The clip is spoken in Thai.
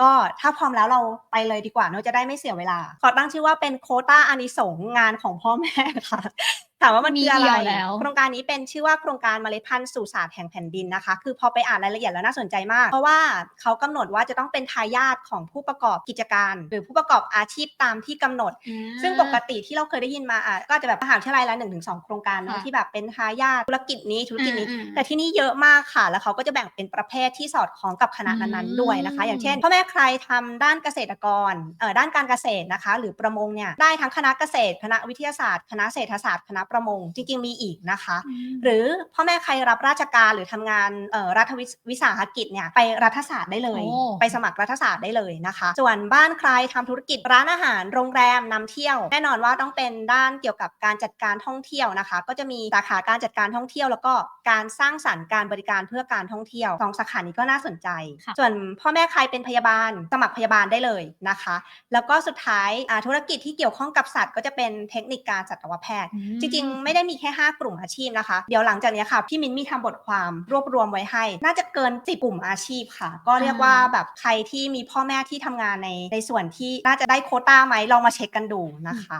ก็ถ้าพร้อมแล้วเราไปเลยดีกว่าเนาะจะได้ไม่เสียเวลา ขอตั้งชื่อว่าเป็นโคต้าอานิสงส์งานของพ่อแม่ค่ะถามว่ามันคืออะไรมีเดี่ยวแล้วโครงการนี้เป็นชื่อว่าโครงการเมล็ดพันธุ์สู่ศาสตร์แห่งแผ่นดินนะคะ คือพอไปอ่านรายละเอียดแล้วน่าสนใจมาก เพราะว่าเขากำหนดว่าจะต้องเป็นทายาทของผู้ประกอบกิจการ หรือผู้ประกอบอาชีพตามที่กำหนด ซึ่งปกติที่เราเคยได้ยินมาอะก็อาจจะแบบมหาวิทยาลัยละหนึ่งถึงสองโครงการเนอะค่ะที่แบบเป็นทายาทธุรกิจนี้ธุรกิจนี้อืมอืมแต่ที่นี่เยอะมากค่ะ แล้วเขาก็จะแบ่งเป็นประเภทที่สอดคล้องกับคณะนั้นอืมๆด้วยนะคะ อย่างเช่นพ่อแม่ใครทำด้านเกษตรกรเอ่อด้านการเกษตรนะคะ หรือประมงเนี่ยได้ทั้งคณะเกษตร คณะวิทยาศาสตร์ คณะเศรษฐศาสตร์คณะประมง จริงๆมีอีกนะคะ หรือพ่อแม่ใครรับราชการหรือทำงานเอ่อรัฐวิสวิสาหกิจเนี่ยไปรัฐศาสตร์ได้เลยโอ้ไปสมัครรัฐศาสตร์ได้เลยนะคะ ส่วนบ้านใครทำธุรกิจร้านอาหารโรงแรมนำเที่ยว แน่นอนว่าต้องเป็นด้านเกี่ยวกับการจัดการท่องเที่ยวนะคะ ก็จะมีสาขาการจัดการท่องเที่ยว แล้วก็การสร้างสรรค์การบริการเพื่อการท่องเที่ยวสองสาขานี้ก็น่าสนใจค่ะส่วนพ่อแม่ใครเป็นพยาบาล สมัครพยาบาลได้เลยนะคะ แล้วก็สุดท้ายอ่าธุรกิจที่เกี่ยวข้องกับสัตว์ ก็จะเป็นเทคนิคการสัตวแพทย์อืมจริงๆ ไม่ได้มีแค่ 5 กลุ่มอาชีพนะคะ เดี๋ยวหลังจากนี้ค่ะ พี่มิ้นมีทำบทความรวบรวมไว้ให้ น่าจะเกิน10กลุ่มอาชีพค่ะ ก็เรียกว่าแบบใครที่มีพ่อแม่ที่ทำงานในในส่วนที่น่าจะได้โควต้าไหมลองมาเช็คกันดูนะคะ